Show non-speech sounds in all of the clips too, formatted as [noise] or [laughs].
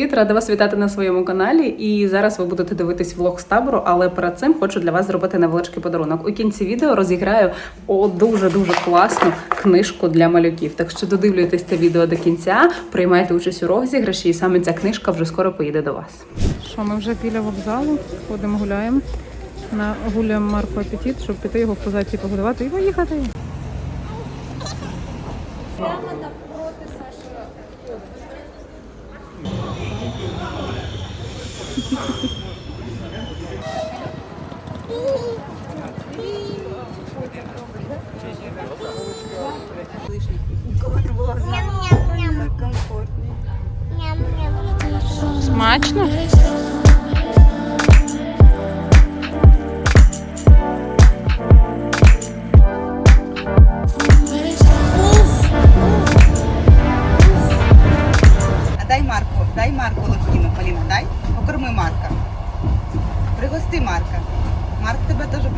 Привіт! Рада вас вітати на своєму каналі. І зараз ви будете дивитись влог з табору, але перед цим хочу для вас зробити невеличкий подарунок. У кінці відео розіграю о дуже дуже класну книжку для малюків. Так що додивлюйтесь це відео до кінця, приймайте участь у розіграші, і саме ця книжка вже скоро поїде до вас. Що ми вже біля вокзалу, ходимо, гуляємо. Нагулюємо Марку апетит, щоб піти його в позації погодувати і поїхати.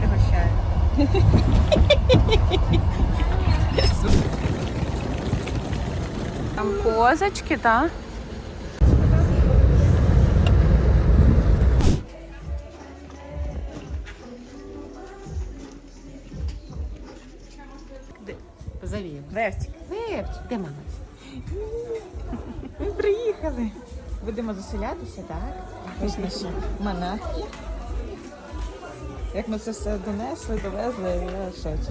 Пригощає. Там козочки, так? Позови. Вертик. Вивчик, де мама? Ми приїхали. Будемо заселятися, так? Ось наші манатки. Як ми це все донесли, довезли, я в шоці.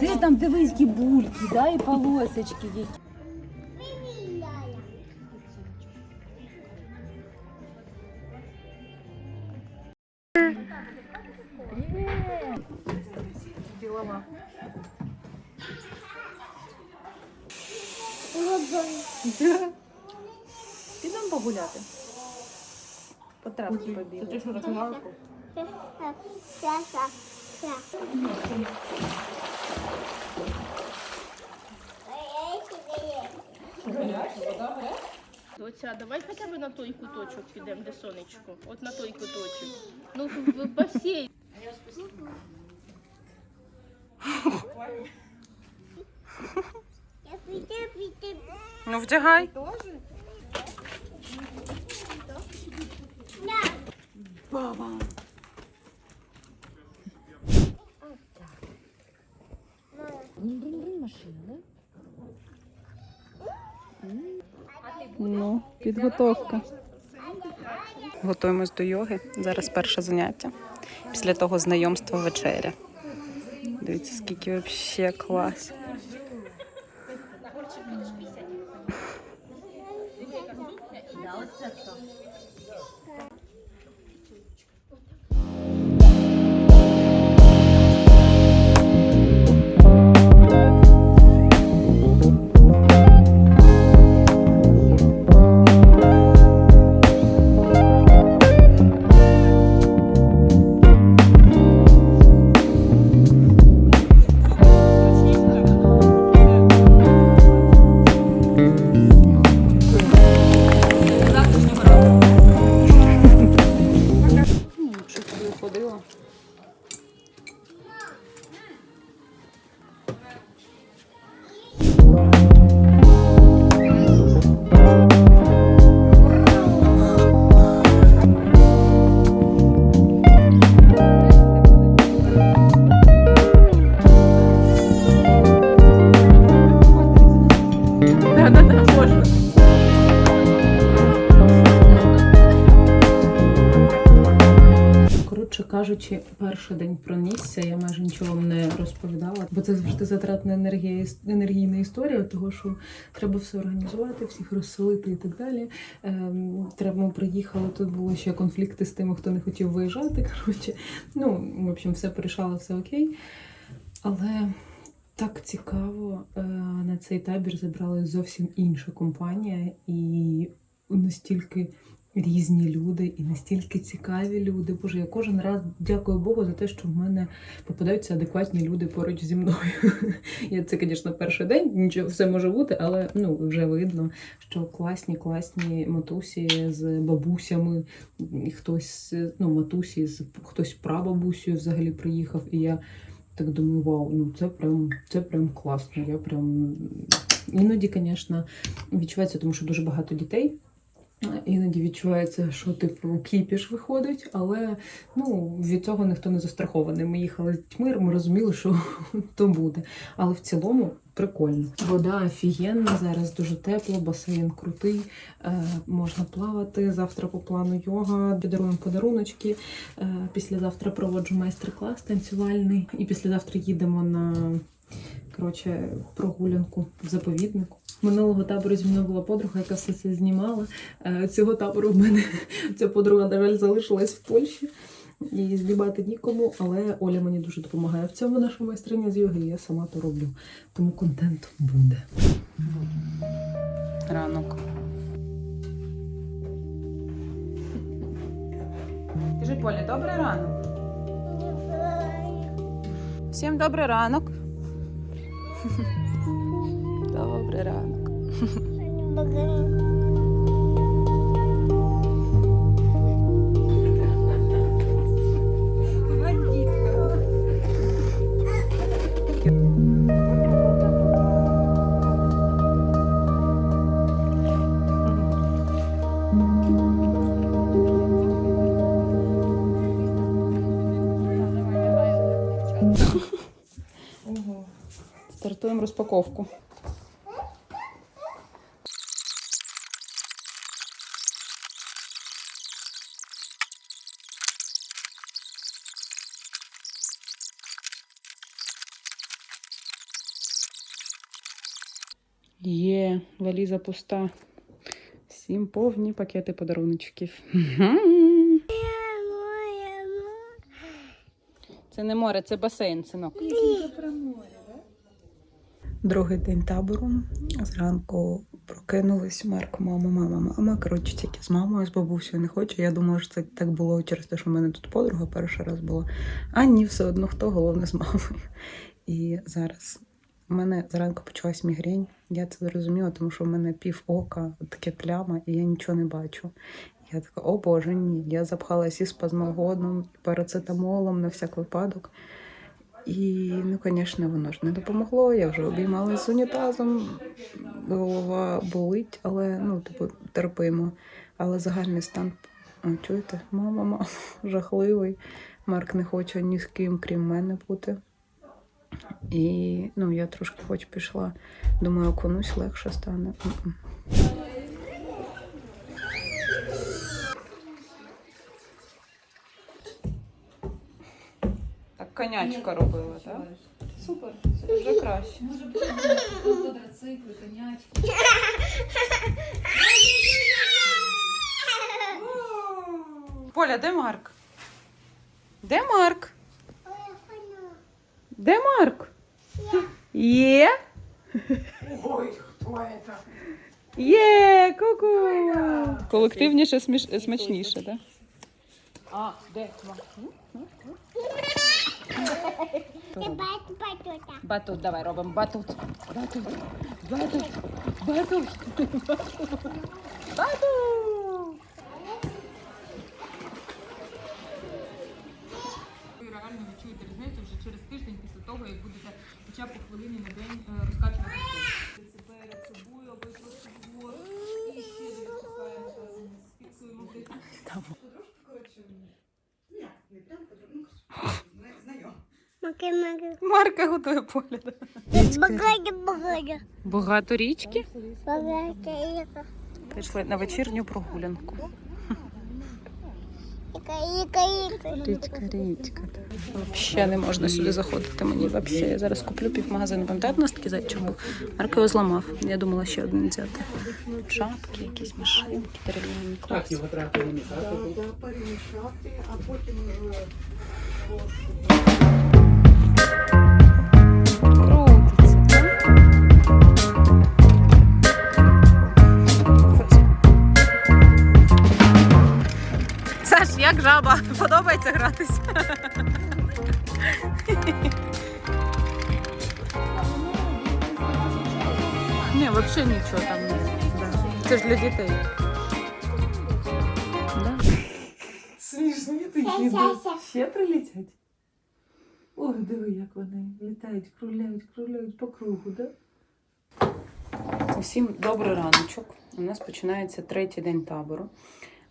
Де там дивись, які бульки, да, і полосочки які. Підемо погуляти. По травці побігли. Ти що, розмарку? Доця, давай хоча б на той куточок підемо, де сонечко. От на той куточок. Ну, в, в басейн. Ну вдягай. Машина, Ну, підготовка. Готуємось до йоги. Зараз перше заняття. Після того знайомства вечеря. Дивіться, скільки взагалі клас. Кажучи, перший день пронісся, я майже нічого вам не розповідала, бо це завжди затратна енергія, енергійна історія, того що треба все організувати, всіх розселити і так далі. Ем, треба ми приїхали. Тут були ще конфлікти з тими, хто не хотів виїжджати. Коротше, ну в общем, все порішало, все окей. Але так цікаво, е, на цей табір забрали зовсім інша компанія і настільки різні люди і настільки цікаві люди. Боже, я кожен раз дякую Богу за те, що в мене попадаються адекватні люди поруч зі мною. [laughs] Я це, звісно, перший день, нічого все може бути, але ну вже видно, що класні, класні матусі з бабусями, і хтось ну, матусі з хтось прабабусею взагалі приїхав, і я. Так думаю, вау, ну це прям це прям класно. Я прям іноді, звісно, відчувається, тому що дуже багато дітей. Іноді відчувається, що типу кіпіш виходить, але ну від цього ніхто не застрахований. Ми їхали з дітьми, ми розуміли, що [laughs] то буде. Але в цілому прикольно. Вода офігенна, зараз дуже тепло, басейн крутий, е, можна плавати. Завтра по плану йога, підаруємо подаруночки. Е, післязавтра проводжу майстер-клас танцювальний, і післязавтра їдемо на коротше, прогулянку в заповіднику. Минулого табору зі мною була подруга, яка все це знімала. Е, Цього табору в мене [laughs] ця подруга, на жаль, залишилась в Польщі. І знімати нікому, але Оля мені дуже допомагає в цьому наша майстриня з йоги, і я сама то роблю. Тому контент буде. Ранок. Кажи, Поля, добрий ранок. Всім добрий ранок. Добрий ранок. Стартуємо розпаковку. Є, валіза пуста. Всім повні пакети подаруночків. Це не море, це басейн, синок. Другий день табору. Зранку прокинулись Марк, мама, мама, мама. Коротше, тільки з мамою, з бабусею не хочу. Я думала, що це так було через те, що в мене тут подруга перший раз була. А ні, все одно хто, головне з мамою. І зараз у мене зранку почалась мігрень. Я це зрозуміла, тому що в мене пів ока, таке пляма, і я нічого не бачу. Я така, о Боже, ні. Я запхалась і спазмогодом, і парацетамолом на всяк випадок. І, ну, звісно, воно ж не допомогло. Я вже обіймалася з унітазом, голова болить, але ну, типу, терпимо. Але загальний стан, о, чуєте, мама, мама, [laughs] жахливий. Марк не хоче ні з ким, крім мене бути. І ну, я трошки хоч пішла. Думаю, окунусь легше стане. Конячка робила, так? Супер, це вже краще. Квадроцикли, конячки. Поля, де Марк? Де Марк? Де Марк? Є? Ой, хто це? Є, ку-ку. Колективніше сміш... смачніше, так? А, де? Батут, давай робимо батут. Батут. Батут. Батут. Батут. ви реально відчуєте різницю вже через тиждень після того, як будете хоча б по хвилині на день е, розкачувати стопу. Це перед собою, аби просто живот. І ще відпускаємо тазом. Фіксуємо дихання. Марка готує погляд. Багато, багато, Багато річки. багато. Пішли на вечірню прогулянку. Річка, річка. Взагалі не можна сюди заходити. Мені взагалі. Я зараз куплю півмагазину. Пам'ятаєте, у нас такий зайчик був? Марко його зламав. Я думала ще один взяти. Шапки, якісь машинки, дерев'яні клас. Крутиться, Саш, як жаба? Подобається гратись? Ні, взагалі нічого там не. Да. Це ж для дітей. Да. Смішні такі. да. Ще прилетять. Ой, диви, як вони літають, кругляють, кругляють по кругу, да? Усім добрий раночок. У нас починається третій день табору.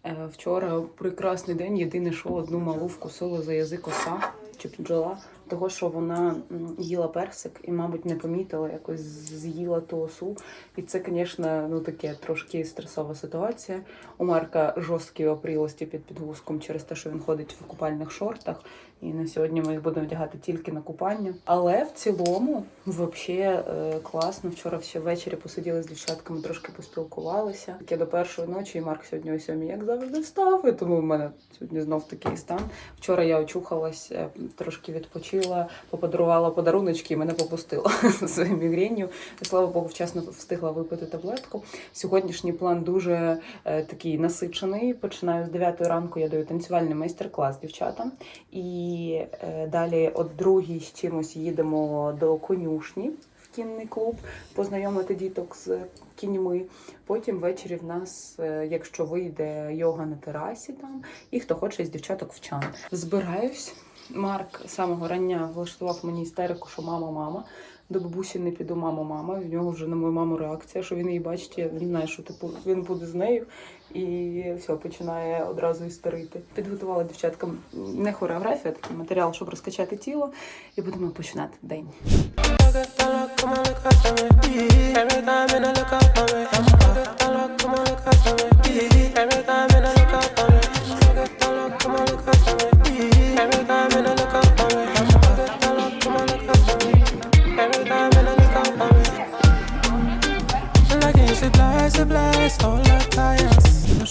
Е, Вчора прекрасний день. Єдине, що одну малу вкусила за язик оса чи бджола, того що вона їла персик і, мабуть, не помітила, якось з'їла ту осу. І це, звісно, ну таке трошки стресова ситуація. У Марка жорсткі опрілості під підгузком через те, що він ходить в купальних шортах. І на сьогодні ми їх будемо вдягати тільки на купання. Але в цілому, взагалі, класно. Вчора ще ввечері посиділи з дівчатками, трошки поспілкувалися. Таке до першої ночі, і Марк сьогодні о сьомій, як завжди, встав. І тому в мене сьогодні знов такий стан. Вчора я очухалась, е, трошки відпочила, поподарувала подаруночки і мене попустило [laughs] своєю мігренью. Слава Богу, вчасно встигла випити таблетку. Сьогоднішній план дуже е, такий насичений. Починаю з 9 ранку. Я даю танцювальний майстер-клас дівчатам. І е, далі от другій з чимось їдемо до конюшні в кінний клуб, познайомити діток з кіньми. Потім ввечері в нас, е, якщо вийде йога на терасі там, і хто хоче з дівчаток в чан. Збираюсь. Марк самого рання влаштував мені істерику, що мама, мама. До бабусі не піду, мама, мама. В нього вже на мою маму реакція, що він її бачить, він знає, що типу він буде з нею, і все починає одразу істерити. Підготувала дівчаткам не хореографія, а такий матеріал, щоб розкачати тіло, і будемо починати день.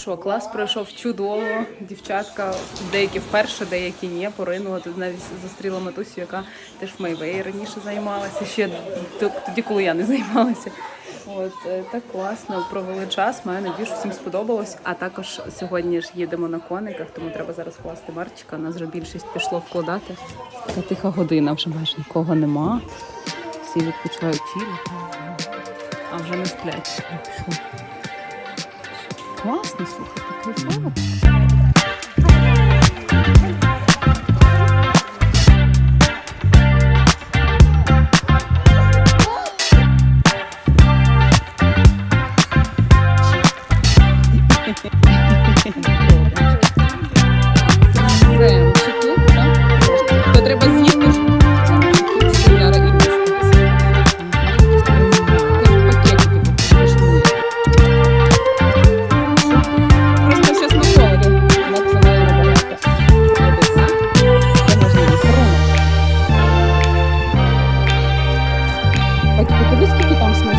Що, клас пройшов чудово. Дівчатка, деякі вперше, деякі ні, поринула. Тут навіть зустріла матусю, яка теж в Майвеї раніше займалася, ще тоді, коли я не займалася. От е, так класно провели час. Маю надію, що всім сподобалось. А також сьогодні ж їдемо на кониках, тому треба зараз класти Марчика. Нас вже більшість пішло вкладати. Така тиха година, вже майже нікого нема. Всі відпочивають тіло, а вже не сплять. Класно, слухайте, кайфово. Батько, тобі скільки там смачного?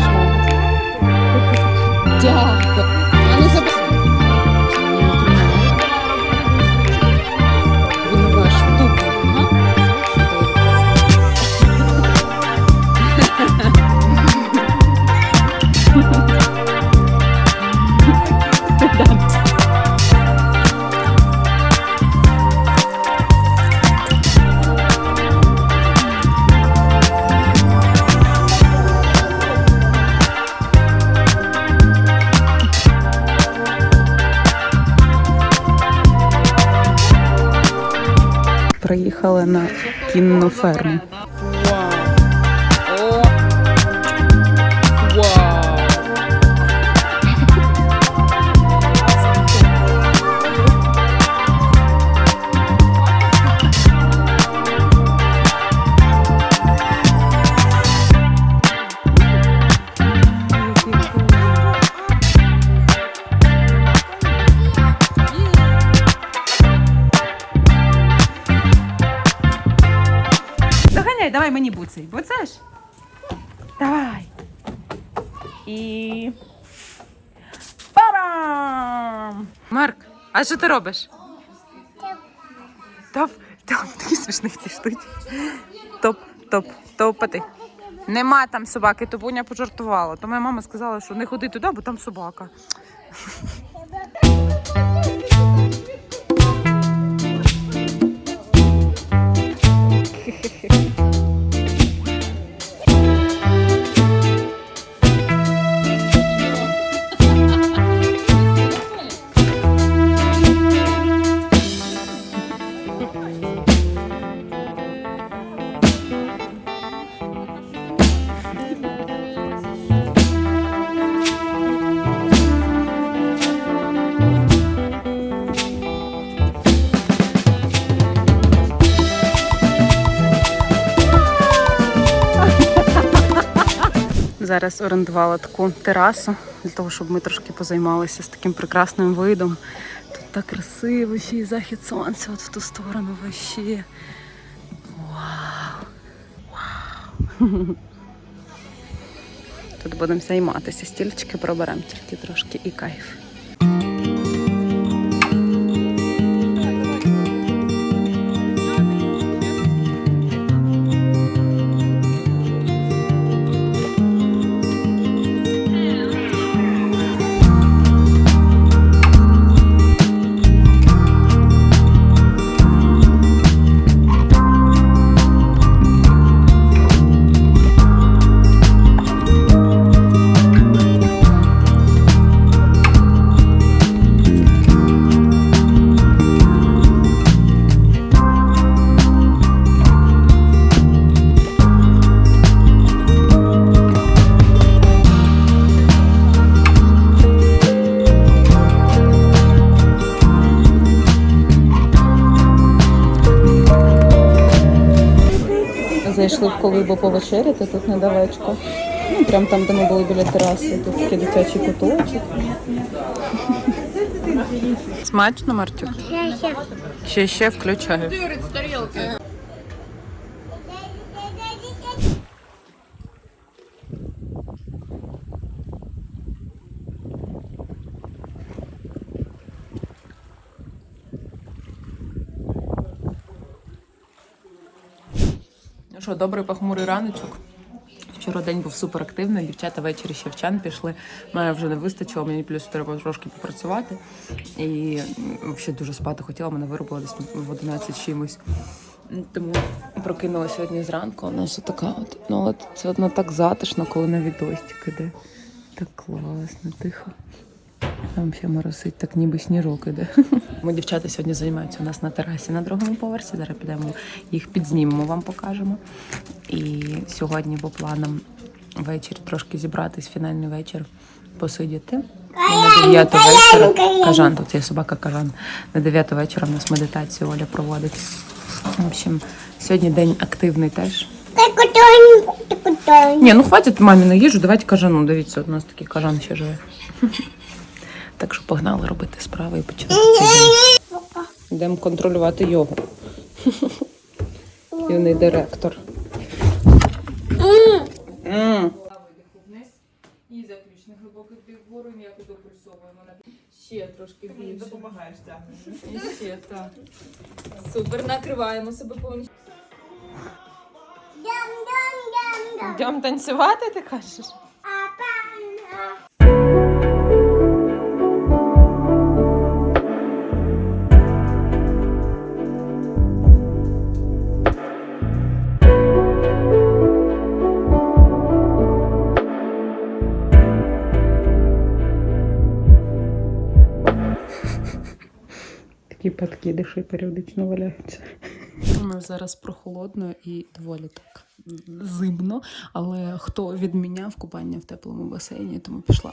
На кінну ферму. І. Парам! Марк, а що ти робиш? Топ, топ, такі смішні ці штуки. Топ, топ, топати. Нема там собаки, то Буня пожартувала. То моя мама сказала, що не ходи туди, бо там собака. Зараз орендувала таку терасу для того, щоб ми трошки позаймалися з таким прекрасним видом. Тут так красиво, ще й захід сонця от в ту сторону вообще. Вау! Вау! [laughs] Тут будемо займатися. Стільчики проберемо тільки трошки і кайф. Зайшли в колибу повечеряти, тут недалечко. Ну, прям там, де ми були біля тераси, тут такий дитячий куточок. Смачно, Мартюк? Ще ще включаю. Що, добрий похмурий раночок. Вчора день був суперактивний, дівчата ввечері ще в чан пішли. Мене вже не вистачило, мені плюс треба трошки попрацювати. І взагалі дуже спати хотіла, мене виробило десь в 11 чимось. Тому прокинулася сьогодні зранку. У нас така от. Ну, але це одно так затишно, коли навіть дощик іде. Так класно, тихо. Там ще моросить, так ніби сніжок іде. Ми дівчата сьогодні займаються у нас на терасі на другому поверсі. Зараз підемо їх підзнімемо, вам покажемо. І сьогодні по планам ввечері трошки зібратись, фінальний вечір, посидіти. На 9 вечора кажан, тут є собака кажан. На 9 вечора в нас медитацію Оля проводить. В общем, сьогодні день активний теж. Ні, ну хватить мамі на їжу, давайте кажану. Дивіться, у нас такий кажан ще живе. Так що погнали робити справи і починати. Йдемо контролювати йогу. Юний директор. Вниз. І заключний глибокий вдих вгору, м'яко допульсовуємо. Ще трошки більше. Допомагаєш, так. І ще, так. Супер, накриваємо себе повністю. Йдемо танцювати, ти кажеш? Такі подкидиші періодично валяються. У нас зараз прохолодно і доволі так зимно, але хто відміняв купання в теплому басейні, тому пішла.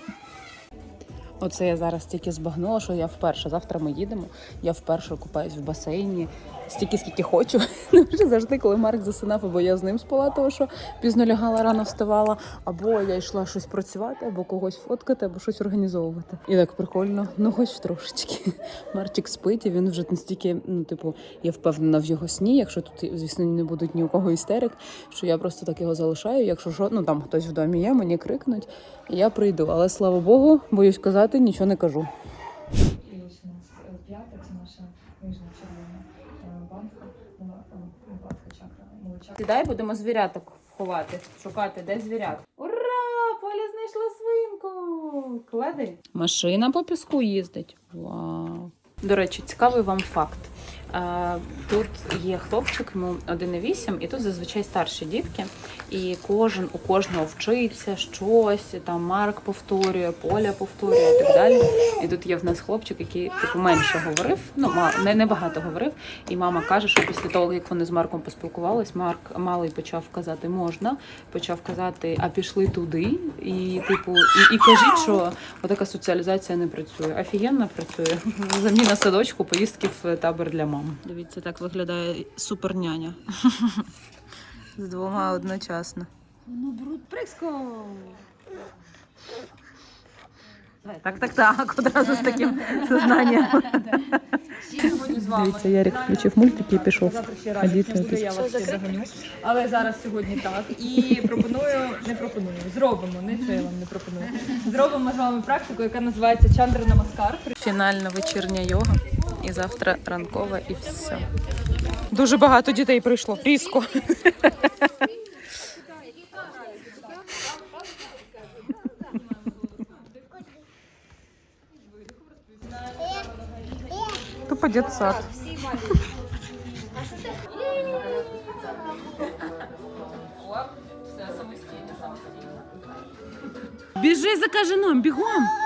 Оце я зараз тільки збагнула, що я вперше. Завтра ми їдемо. Я вперше купаюсь в басейні стільки, скільки хочу. [laughs] Вже завжди, коли Марк засинав, або я з ним спала, тому що пізно лягала, рано вставала, або я йшла щось працювати, або когось фоткати, або щось організовувати. І так прикольно, ну хоч трошечки. [laughs] Марчик спить, і він вже настільки, ну, типу, я впевнена в його сні, якщо тут, звісно, не будуть ні у кого істерик, що я просто так його залишаю. Якщо що, ну там хтось в домі є, мені крикнуть, і я прийду. Але слава Богу, боюсь казати, нічого не кажу. І ось у нас е, п'ята, це наша нижня червона е, банка, мала- е, банка чакра, молоча. Сідай, будемо звіряток ховати, шукати, де звірят. Ура! Поля знайшла свинку! Клади. Машина по піску їздить. Вау. До речі, цікавий вам факт. Тут є хлопчик, йому 1,8, і тут зазвичай старші дітки. І кожен у кожного вчиться щось, там Марк повторює, Поля повторює і так далі. І тут є в нас хлопчик, який типу менше говорив, ну не, не багато говорив. І мама каже, що після того, як вони з Марком поспілкувались, Марк малий почав казати можна, почав казати, а пішли туди. І типу, і, і кажіть, що отака соціалізація не працює. Офігенно працює. Заміна садочку, поїздки в табор для мам. Дивіться, так виглядає суперняня. [laughs] З двома одночасно. Ну, бруд, приско. Так, так, так, одразу з таким сознанням. [laughs] Дивіться, Ярик включив мультик і пішов. А діти я вас ще догоню. Але зараз сьогодні так. І пропоную, не пропоную, зробимо, не що я вам не пропоную. Зробимо з вами практику, яка називається Чандра Намаскар. Фінальна вечірня йога. І завтра ранкова, і все. Дуже багато дітей прийшло. Різко. Тупо дитсад. Біжи за кажаном, бігом!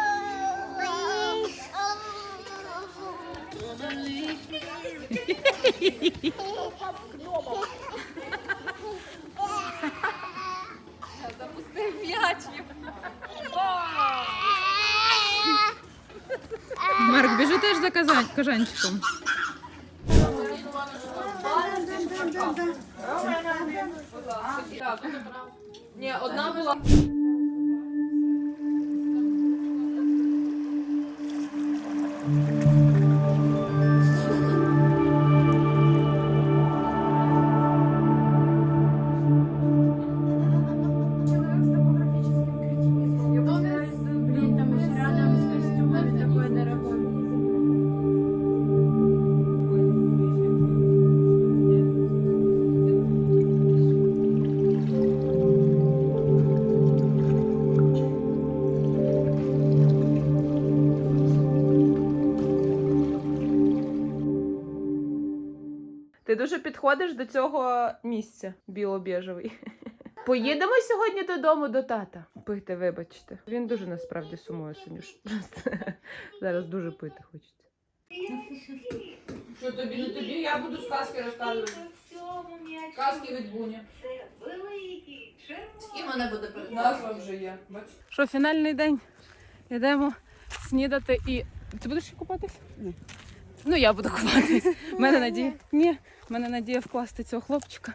Марк, біжи теж за казан... кажанчиком. Ні, одна була. Підходиш до цього місця біло-біжевий. [laughs] Поїдемо сьогодні додому до тата. Пити, вибачте. Він дуже насправді сумує Сонюш. [laughs] Зараз дуже пити хочеться. Що тобі не тобі? Я буду сказки розказувати. Казки від Буні. І мене буде перед Назва вже є. Бачиш? Що, фінальний день? Йдемо снідати і. Ти будеш ще купатись? Ні. Ну, я буду купатись. [laughs] У мене надія. Ні, в мене надія вкласти цього хлопчика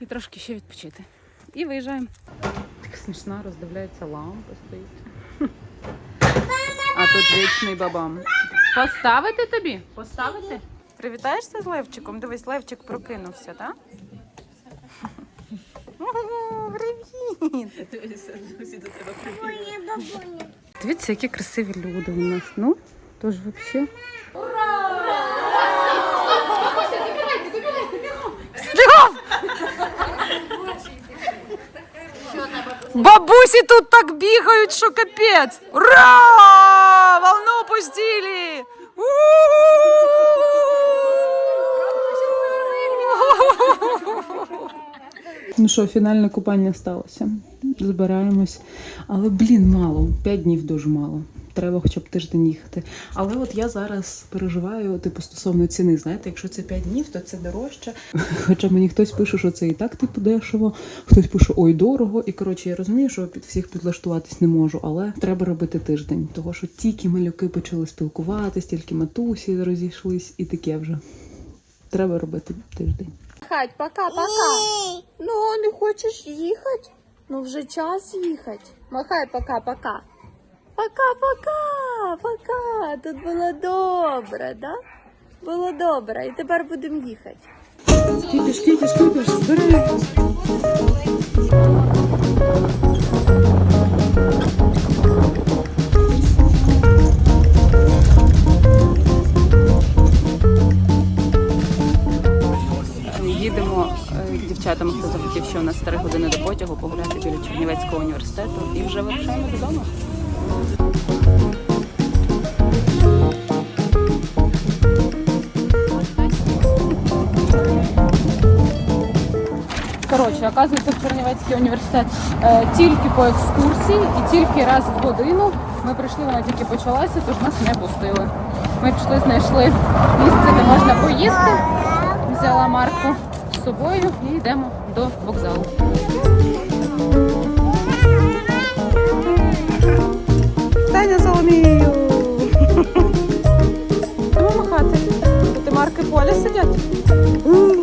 і трошки ще відпочити. І виїжджаємо. Так смішна, роздивляється лампа стоїть. А тут вічний бабам. Поставити тобі? Поставити? Привітаєшся з Левчиком? Дивись, Левчик прокинувся, так? Привіт! Дивіться, які красиві люди у нас. Ну, тож взагалі. Бігом! Бабусі тут так бігають, що капець! Ура! Волну пустили! Ну що, фінальне купання сталося. Збираємось. Але, блін, мало. П'ять днів дуже мало. Треба хоча б тиждень їхати. Але от я зараз переживаю, типу, стосовно ціни. Знаєте, якщо це 5 днів, то це дорожче. [laughs] Хоча мені хтось пише, що це і так типу дешево, хтось пише ой, дорого. І коротше, я розумію, що під всіх підлаштуватись не можу, але треба робити тиждень. Того що тільки малюки почали спілкуватись, тільки матусі розійшлись, і таке вже. Треба робити тиждень. Хать, пока-пока. Ну, не хочеш їхати? Ну, вже час їхати. Махай пока-пока. Пока-пока, пока. Тут було добре, да? Було добре, і тепер будемо їхати. Кіпіш, кіпіш, кіпіш, збирай. Їдемо е, дівчатам, хто захотів, що у нас 3 години до потягу, погуляти біля Чернівецького університету і вже вирушаємо додому. Коротше, оказується, в Чернівецький університет е, тільки по екскурсії і тільки раз в годину. Ми прийшли, вона тільки почалася, тож нас не пустили. Ми пішли, знайшли місце, де можна поїсти. Взяла Марку з собою і йдемо до вокзалу. Таня Соломію! Тому махати. Ти Марки Поля сидять.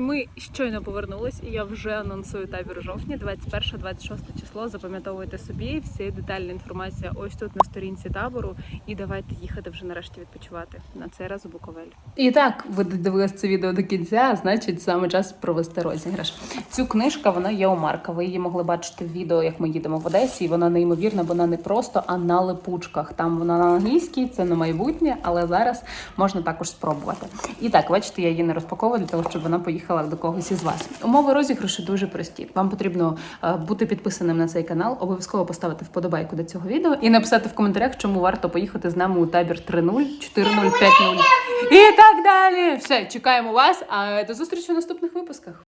Ми щойно повернулись, і я вже анонсую табір у жовтні, 21-26 число. Запам'ятовуйте собі всі детальна інформація ось тут на сторінці табору. І давайте їхати вже нарешті відпочивати на цей раз у Буковель. І так, ви дивились це відео до кінця, значить саме час провести розіграш. Цю книжка вона є у Марка. Ви її могли бачити в відео, як ми їдемо в Одесі. І вона неймовірна, вона не просто, а на липучках. Там вона на англійській, це на майбутнє, але зараз можна також спробувати. І так, бачите, я її не розпаковую для того, щоб вона поїхала до когось із вас. Умови розіграшу дуже прості. Вам потрібно е, бути підписаним на цей канал, обов'язково поставити вподобайку до цього відео і написати в коментарях, чому варто поїхати з нами у табір 3.0, 4.0, 5.0 і так далі. Все, чекаємо вас. А до зустрічі у наступних випусках.